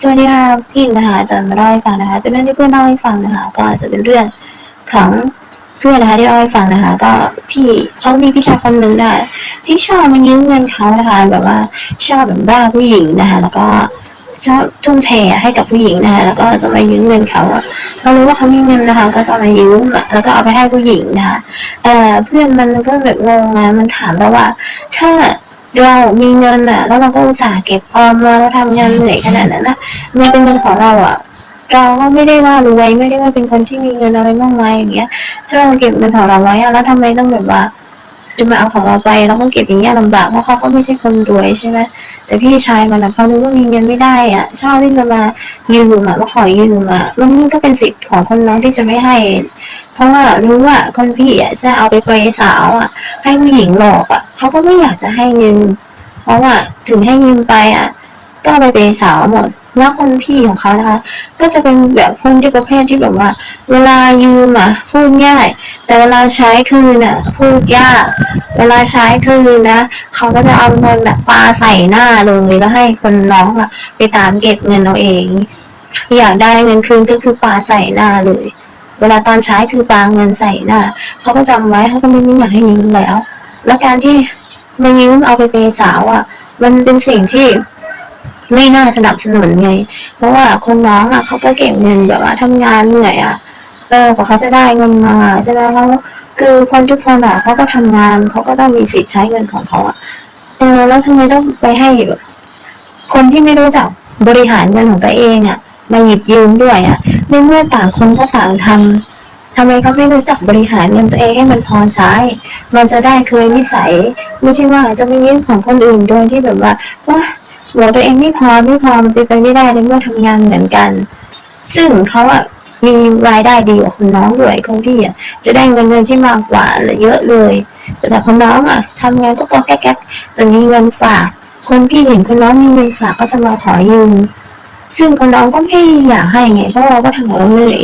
สวัสดีค่ะพี่นะคะจะมาเล่าให้ฟังนะคะ เป็นเรื่องที่เพื่อนเล่าให้ฟังนะคะ ก็อาจจะเป็นเรื่องของเพื่อนนะคะที่เล่าให้ฟังนะคะ ก็พี่เขามีพี่ชายคนหนึ่งนะคะที่ชอบมายืมเงินเขานะคะ แบบว่าชอบแบบบ้าผู้หญิงนะคะ แล้วก็ชอบทุ่มเทให้กับผู้หญิงนะคะแล้วก็จะมายืมเงินเขาเรารู้ว่าเขามีเงินนะคะ ก็จะมายืมแล้วก็เอาไปให้ผู้หญิงนะคะเออเพื่อนมันก็แบบงงอะมันถามเราว่า ถ้า เรามีเงินอะแล้วเราก็อุตส่าห์เก็บออมมาแล้วทำงานเหนื่อยขนาดนั้นนะมันเป็นเงินของเราอะเราก็ไม่ได้ว่ารวยไม่ได้ว่าเป็นคนที่มีเงินอะไรมากมายอย่างเงี้ยถ้าเราเก็บเงินของเราไว้อะแล้วทำไมต้องแบบว่า จะมาเอาของเราไปเราก็เก็บอย่างเงี้ยลำบากเพราะเขาก็ไม่ใช่คนรวยใช่ไหมแต่พี่ชายมันอะเขารู้ว่ามีเงินไม่ได้อะชอบที่จะมายืมอะมาขอยืมอะมันก็เป็นสิทธิ์ของคนน้องที่จะไม่ให้ เพราะว่ารู้ว่าคนพี่อะจะเอาไปเปย์สาวอะให้ผู้หญิงหลอกอะเขาก็ไม่อยากจะให้เงินเพราะว่าถึงให้ยืมไปอะ ก็ไปเป็นสาวหมด แล้วคนพี่ของเขานะคะ ก็จะเป็นแบบคนที่ประเภทที่แบบว่า เวลายืมอะพูดง่าย แต่เวลาใช้คืนอะพูดยาก เวลาใช้คืนนะเขาก็จะเอาเงินแบบปาใส่หน้าเลยแล้วให้คนน้องอะ ไปตามเก็บเงินเอาเอง อยากได้เงินคืนก็คือปาใส่หน้าเลย เวลาตอนใช้คือปาเงินใส่หน้าเขาก็จำไว้เขาก็ไม่ไม่อยากให้ยืมแล้ว แล้วการที่มายืมเอาไปเปย์สาวอะ มันเป็นสิ่งที่ ไม่น่าสนับสนุนไง เพราะว่าคนน้องอะเขาก็เก็บเงินแบบว่าทำงานเหนื่อยอะเออกว่าเขาจะได้เงินมาใช่ไหมเขาคือคนทุกคนอะเขาก็ทำงานเขาก็ต้องมีสิทธิ์ใช้เงินของเขาอะเออแล้วทำไมต้องไปให้คนที่ไม่รู้จักบริหารเงินของตัวเองอะมาหยิบยืมด้วยอะในเมื่อต่างคนก็ต่างทำทำไมเขาไม่รู้จักบริหารเงินตัวเองให้มันพอใช้ มันจะได้เคยนิสัย ไม่ใช่ว่าจะไปยืมของคนอื่นโดยที่แบบว่าว่า บอกตัวเองไม่พอไม่พอมันเป็นไปไม่ได้ในเมื่อทำงานเหมือนกัน ซึ่งเขาอะมีรายได้ดีกว่าคนน้องด้วยคนพี่อะจะได้เงินเดือนที่มากกว่าเยอะเลย แต่คนน้องอะทำงานก็ก็แก๊กแก๊กแต่มีเงินฝาก คนพี่เห็นคนน้องมีเงินฝากก็จะมาขอยืมซึ่งคนน้องก็ไม่อยากให้ไงเพราะเราก็ทำของเราเหนื่อย